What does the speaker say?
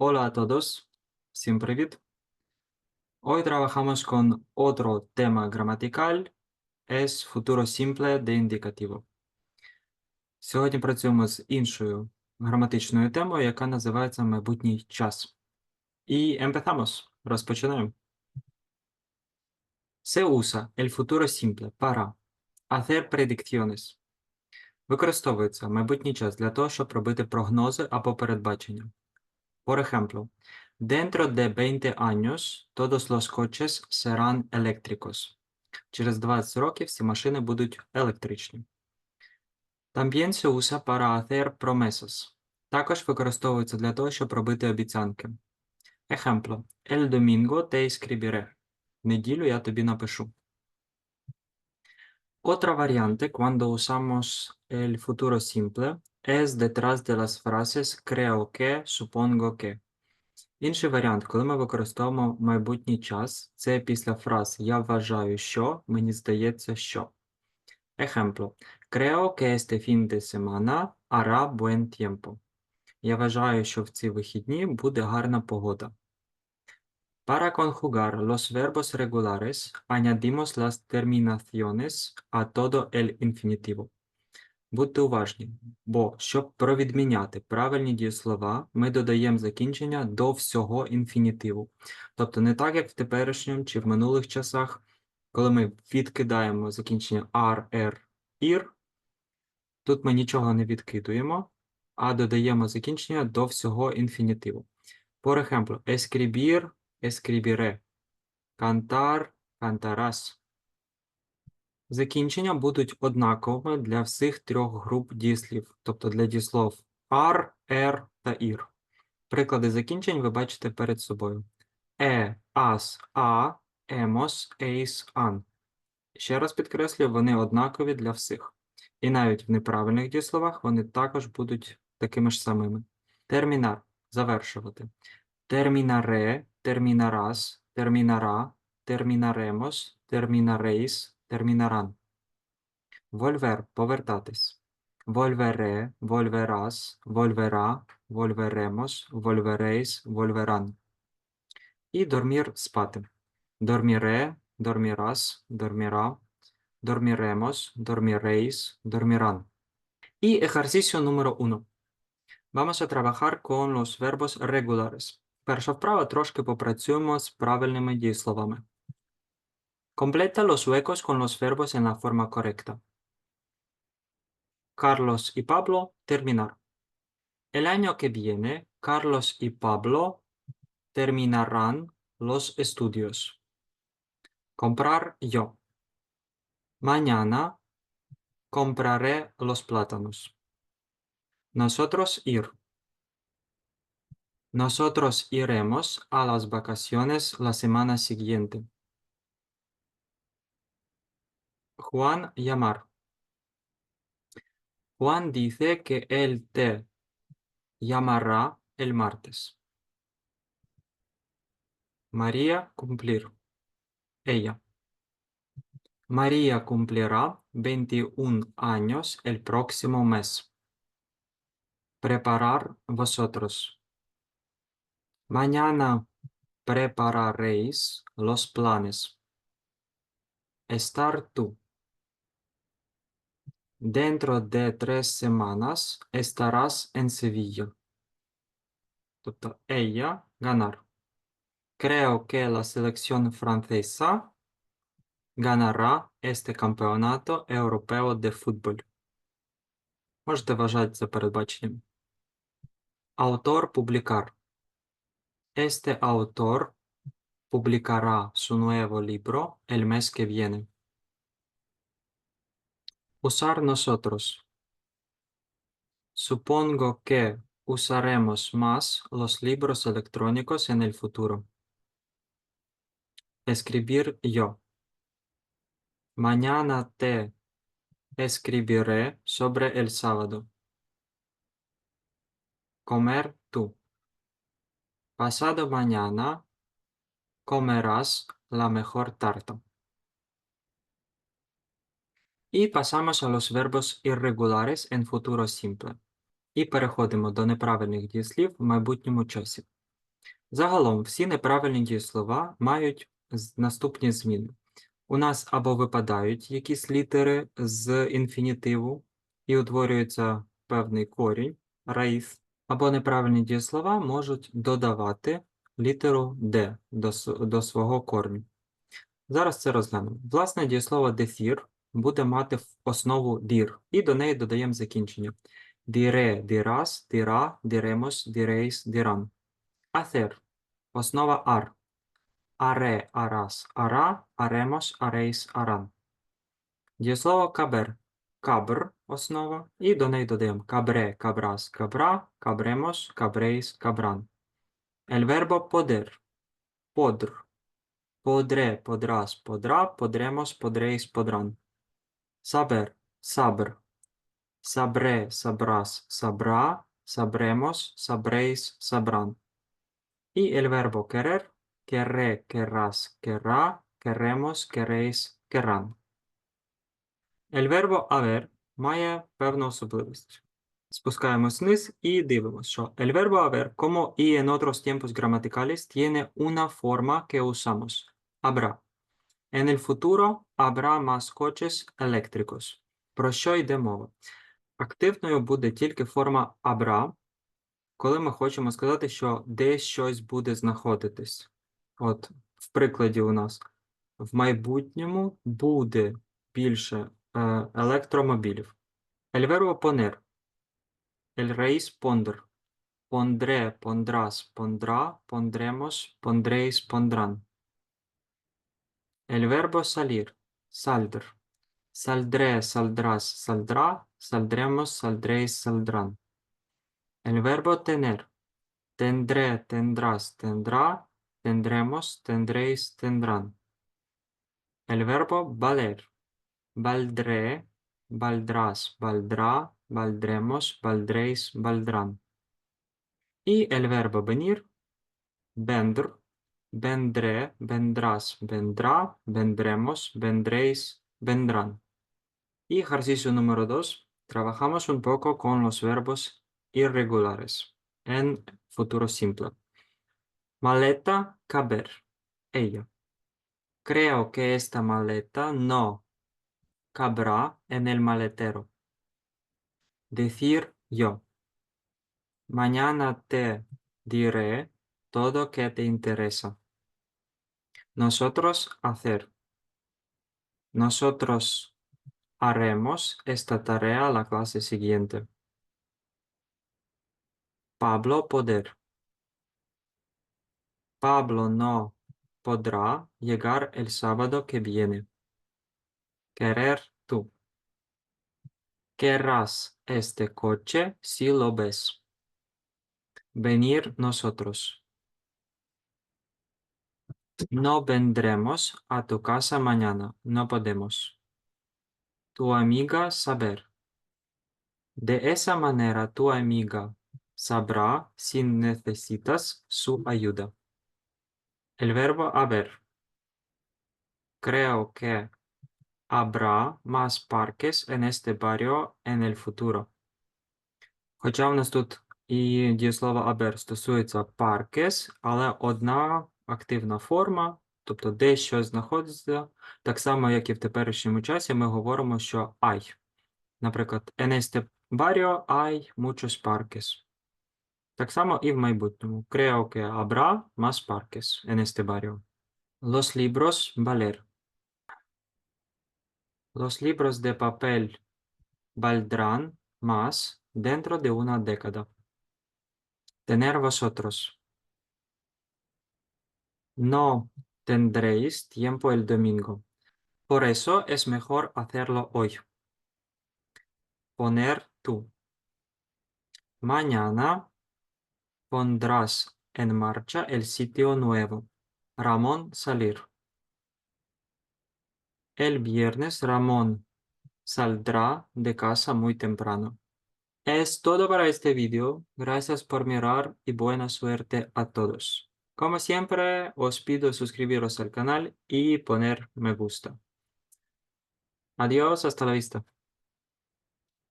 Hola a todos. Всім привіт. Hoy trabajamos con otro tema gramatical. Es futuro simple de indicativo. Сьогодні працюємо з іншою граматичною темою, яка називається майбутній час. І empezamos. Розпочинаємо. Se usa el futuro simple para hacer predicciones. Використовується майбутній час для того, щоб робити прогнози або передбачення. Por ejemplo, dentro de 20 años todos los coches serán eléctricos. Через 20 років всі машини будуть електричні. También se usa para hacer promesas. Також використовується для того, щоб робити обіцянки. Ejemplo, el domingo te escribiré. В неділю я тобі напишу. Otra variante cuando usamos el futuro simple es detrás de las frases creo que, supongo que. Інший варіант, коли ми використовуємо майбутній час, це після фраз Я вважаю, що, мені здається, що. Ejemplo. Creo que este fin de semana hará buen tiempo. Я вважаю, що в ці вихідні буде гарна погода. Para conjugar los verbos regulares, añadimos las terminaciones a todo el infinitivo. Будьте уважні, бо щоб провідміняти правильні дієслова, ми додаємо закінчення до всього інфінітиву. Тобто не так, як в теперішньому чи в минулих часах, коли ми відкидаємо закінчення ar, er, ir, тут ми нічого не відкидуємо, а додаємо закінчення до всього інфінітиву. Por ejemplo, escribir, escribiré, cantar, cantarás. Закінчення будуть однаковими для всіх трьох груп дієслів, тобто для дієслов are, er та ir. Приклади закінчень ви бачите перед собою. E, as, a, emos, eis, an. Ще раз підкреслюю, вони однакові для всіх. І навіть в неправильних дієсловах вони також будуть такими ж самими. Термінар завершувати. Термінаре, термінарас, термінара, термінаремос, термінареїс, термінаран. Вольвер повертатись. Вольвере, вольверас, вольвера, вольверемос, вольверейс, вольверан. І дормір спати. Дорміре, дормірас, дорміра, dormiremos, dormiréis, dormirán. Y ejercicio número uno. Vamos a trabajar con los verbos regulares. Перша вправа трошки попрацюємо з правильними дієсловами. Completa los huecos con los verbos en la forma correcta. Carlos y Pablo terminar. El año que viene, Carlos y Pablo terminarán los estudios. Comprar yo. Mañana compraré los plátanos. Nosotros ir. Nosotros iremos a las vacaciones la semana siguiente. Juan llamar. Juan dice que él te llamará el martes. María cumplir. Ella. María cumplirá 21 años el próximo mes. Preparar vosotros. Mañana prepararéis los planes. Estar tú. Dentro de tres semanas estarás en Sevilla. Тобто ella ganar. Creo que la selección francesa ganará este campeonato europeo de fútbol. Можете вважати це передбаченням. Autor publicar. Este autor publicará su nuevo libro el mes que viene. Usar nosotros. Supongo que usaremos más los libros electrónicos en el futuro. Escribir yo. Mañana te escribiré sobre el sábado. Comer tú. Pasado mañana comerás la mejor tarta. І pasamos a los verbos irregulares en futuro simple. І переходимо до неправильних дієслів в майбутньому часі. Загалом всі неправильні дієслова мають наступні зміни. У нас або випадають якісь літери з інфінітиву і утворюється певний корінь, раїс, або неправильні дієслова можуть додавати літеру «д» до, до свого корню. Зараз це розглянемо. Власне дієслово «дефір» буде мати основу «дір», і до неї додаємо закінчення. «Діре», «дірас», «діра», «діремос», «дірейс», «діран». Hacer. Основа ар. Аре, арас, ара, аремос, арейс, аран. Дієслово кабер. Кабр основа. І до неї додаємо кабре, кабрас, кабра, кабремос, кабрейс, кабран. Verbo poder. Подр. Подре, подрас, подра, подрemos, подрейс, подран. Saber. Сабр. Сабре, сабрас, сабра, sabremos, sabréis, sabrán. Y el verbo querer, querré, querrás, querrá, querremos, querréis, querrán. El verbo haber має певну особливість. Спускаємось вниз і дивимося, що el verbo haber, como y en otros tiempos gramaticales, tiene una forma que usamos. Habrá. En el futuro habrá más coches eléctricos. Про що йде мова? Активною буде тільки форма habrá, коли ми хочемо сказати, що десь щось буде знаходитись. От, в прикладі у нас в майбутньому буде більше е, електромобілів. El verbo poner. El raíz ponder. Pondré, pondrás, pondrá, pondremos, pondréis, pondrán. El verbo salir. Saldr. Saldré, saldrás, saldrá, saldremos, saldréis, saldrán. El verbo tener. Tendré, tendrás, tendrá, tendremos, tendréis, tendrán. El verbo valer. Valdré, valdrás, valdrá, valdremos, valdréis, valdrán. Y el verbo venir. Vendr. Vendré, vendrás, vendrá, vendremos, vendréis, vendrán. Y ejercicio número dos. Trabajamos un poco con los verbos irregulares en futuro simple. Maleta caber. Ella. Creo que esta maleta no cabrá en el maletero. Decir yo. Mañana te diré todo que te interesa. Nosotros hacer. Nosotros haremos esta tarea a la clase siguiente. Pablo poder. Pablo no podrá llegar el sábado que viene. Querer tú. Querrás este coche si lo ves. Venir nosotros. No vendremos a tu casa mañana. No podemos. Tu amiga saber. De esa manera tu amiga sabrá si necesitas su ayuda. El verbo haber. Creo que habrá más parques en este barrio en el futuro. Хоча в нас тут і дієслово haber стосується паркес, але одна активна форма, тобто де щось знаходиться, так само, як і в теперішньому часі, ми говоримо, що hay. Наприклад, «eneste barrio hay muchos parques. Так само і в майбутньому. Creo que habrá más parques en este barrio. Los libros valer. Los libros de papel valdrán más dentro de una década. Tener vosotros. No tendréis tiempo el domingo. Por eso es mejor hacerlo hoy. Poner tú. Mañana pondrás en marcha el sitio nuevo. Ramón salir. El viernes Ramón saldrá de casa muy temprano. Es todo para este vídeo. Gracias por mirar y buena suerte a todos. Como siempre, os pido suscribiros al canal y poner me gusta. Adiós, hasta la vista.